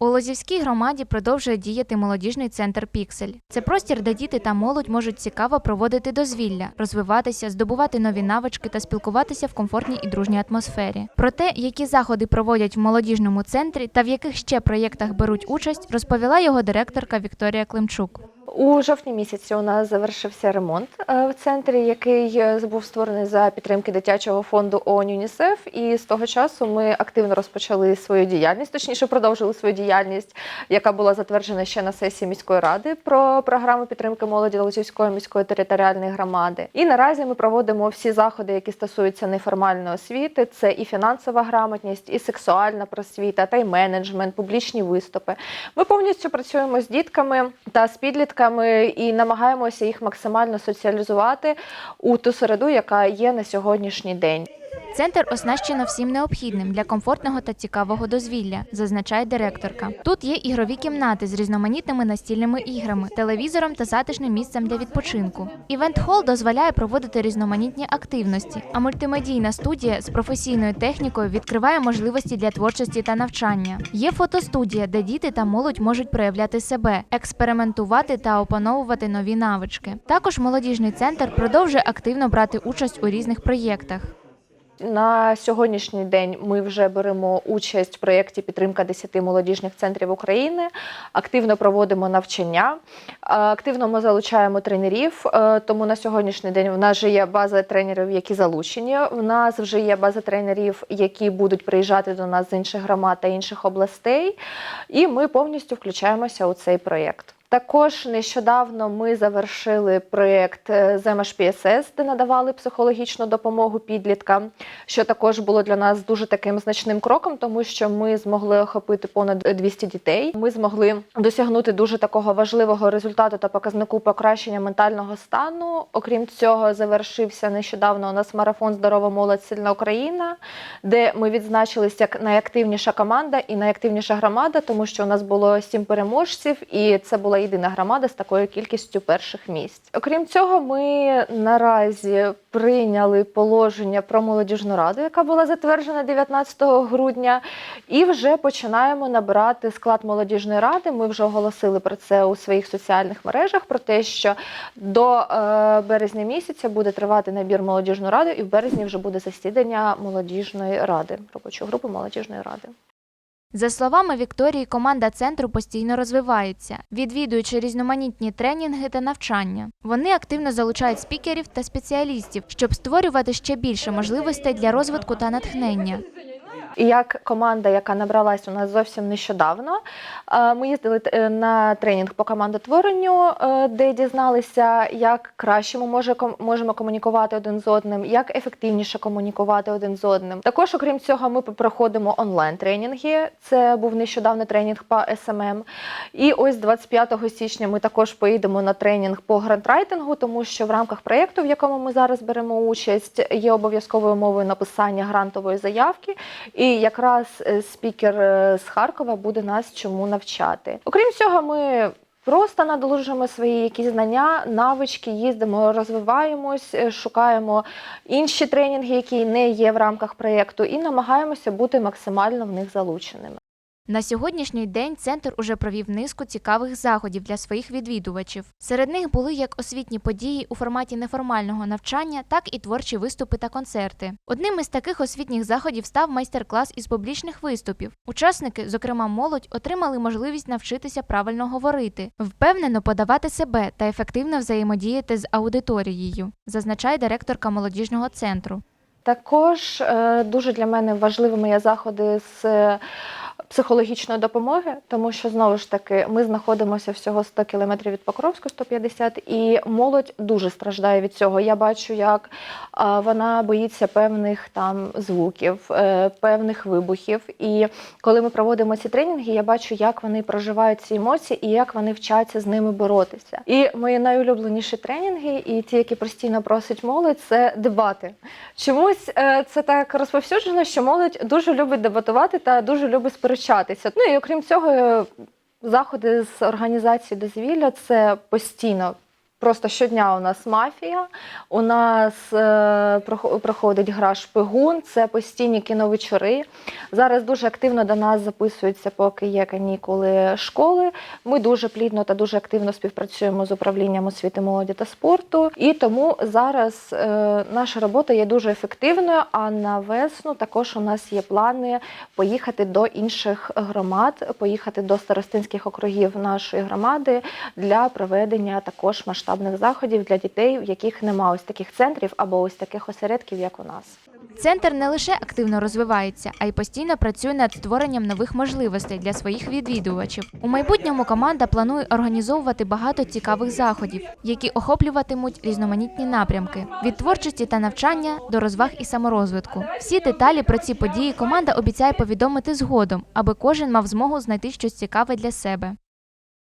У Лозівській громаді продовжує діяти молодіжний центр Піксель. Це простір, де діти та молодь можуть цікаво проводити дозвілля, розвиватися, здобувати нові навички та спілкуватися в комфортній і дружній атмосфері. Про те, які заходи проводять в молодіжному центрі та в яких ще проєктах беруть участь, розповіла його директорка Вікторія Климчук. У жовтні місяці у нас завершився ремонт е, в центрі, який е, був створений за підтримки дитячого фонду ООН ЮНІСЕФ. І з того часу ми активно розпочали свою діяльність, точніше продовжили свою діяльність, яка була затверджена ще на сесії міської ради про програму підтримки молоді Лозівської міської територіальної громади. І наразі ми проводимо всі заходи, які стосуються неформальної освіти. Це і фінансова грамотність, і сексуальна просвіта, тайм-менеджмент, публічні виступи. Ми повністю працюємо з дітками та з підлітками і намагаємося їх максимально соціалізувати у ту середу, яка є на сьогоднішній день. Центр оснащено всім необхідним для комфортного та цікавого дозвілля, зазначає директорка. Тут є ігрові кімнати з різноманітними настільними іграми, телевізором та затишним місцем для відпочинку. Івент-хол дозволяє проводити різноманітні активності, а мультимедійна студія з професійною технікою відкриває можливості для творчості та навчання. Є фотостудія, де діти та молодь можуть проявляти себе, експериментувати та опановувати нові навички. Також молодіжний центр продовжує активно брати участь у різних проєктах. На сьогоднішній день ми вже беремо участь в проєкті підтримка 10 молодіжних центрів України. Активно проводимо навчання, е, активно ми залучаємо тренерів. е, Тому на сьогоднішній день в нас вже є база тренерів, які залучені. В нас вже є база тренерів, які будуть приїжджати до нас з інших громад та інших областей. І ми повністю включаємося у цей проєкт. Також нещодавно ми завершили проєкт е, ЗЕМАШ ПСС, де надавали психологічну допомогу підліткам, що також було для нас дуже таким значним кроком, тому що ми змогли охопити понад 200 дітей. Ми змогли досягнути дуже такого важливого результату та показнику покращення ментального стану. Окрім цього, завершився нещодавно у нас марафон Здорова молодь сильна Україна, де ми відзначилися як найактивніша команда і найактивніша громада, тому що у нас було сім переможців, і це була єдина громада з такою кількістю перших місць. Окрім цього, ми наразі прийняли положення про молодіжну раду, яка була затверджена 19 грудня, і вже починаємо набирати склад молодіжної ради. Ми вже оголосили про це у своїх соціальних мережах. Про те, що до е, березня місяця буде тривати набір молодіжної ради, і в березні вже буде засідання молодіжної ради, робочої групи молодіжної ради. За словами Вікторії, команда центру постійно розвивається, відвідуючи різноманітні тренінги та навчання. Вони активно залучають спікерів та спеціалістів, щоб створювати ще більше можливостей для розвитку та натхнення. Як команда, яка набралась у нас зовсім нещодавно, е, ми їздили е, на тренінг по командотворенню, е, де дізналися, як краще ми може, можемо комунікувати один з одним, як ефективніше комунікувати один з одним. Також, окрім цього, ми проходимо онлайн-тренінги. Це був нещодавно тренінг по СММ. І ось 25 січня ми також поїдемо на тренінг по грантрайтингу, тому що в рамках проєкту, в якому ми зараз беремо участь, є обов'язковою мовою написання грантової заявки. І якраз е, спікер е, з Харкова буде нас чому навчати. Окрім цього, ми. Просто надолужуємо свої якісь знання, навички, їздимо, розвиваємось, е, шукаємо інші тренінги, які не є в рамках проєкту, і намагаємося бути максимально в них залученими. На сьогоднішній день центр уже провів низку цікавих заходів для своїх відвідувачів. Серед них були як освітні події у форматі неформального навчання, так і творчі виступи та концерти. Одним із таких освітніх заходів став майстер-клас із публічних виступів. Учасники, зокрема молодь, отримали можливість навчитися правильно говорити, впевнено подавати себе та ефективно взаємодіяти з аудиторією, зазначає директорка молодіжного центру. Також е, дуже для мене важливими є заходи з е, психологічної допомоги, тому що знову ж таки ми знаходимося всього 100 кілометрів від Покровську, 150, і молодь дуже страждає від цього. Я бачу, як вона боїться певних там звуків, е, певних вибухів. І коли ми проводимо ці тренінги, я бачу, як вони проживають ці емоції і як вони вчаться з ними боротися. І мої найулюбленіші тренінги, і ті, які постійно просить молодь, це дебати. Чомусь е, це так розповсюджено, що молодь дуже любить дебатувати та дуже любить сперечатися. Ну і окрім цього, заходи з організації дозвілля це постійно. Просто щодня у нас мафія. У нас е, проходить гра шпигун, це постійні кіновечори. Зараз дуже активно до нас записуються, поки є канікули школи. Ми дуже плідно та дуже активно співпрацюємо з управлінням освіти, молоді та спорту. І тому зараз е, наша робота є дуже ефективною. А на весну також у нас є плани поїхати до інших громад, поїхати до старостинських округів нашої громади для проведення також масштабних заходів для дітей, в яких немає ось таких центрів або ось таких осередків, як у нас. Центр не лише активно розвивається, а й постійно працює над створенням нових можливостей для своїх відвідувачів. У майбутньому команда планує організовувати багато цікавих заходів, які охоплюватимуть різноманітні напрямки від творчості та навчання до розваг і саморозвитку. Всі деталі про ці події команда обіцяє повідомити згодом, аби кожен мав змогу знайти щось цікаве для себе.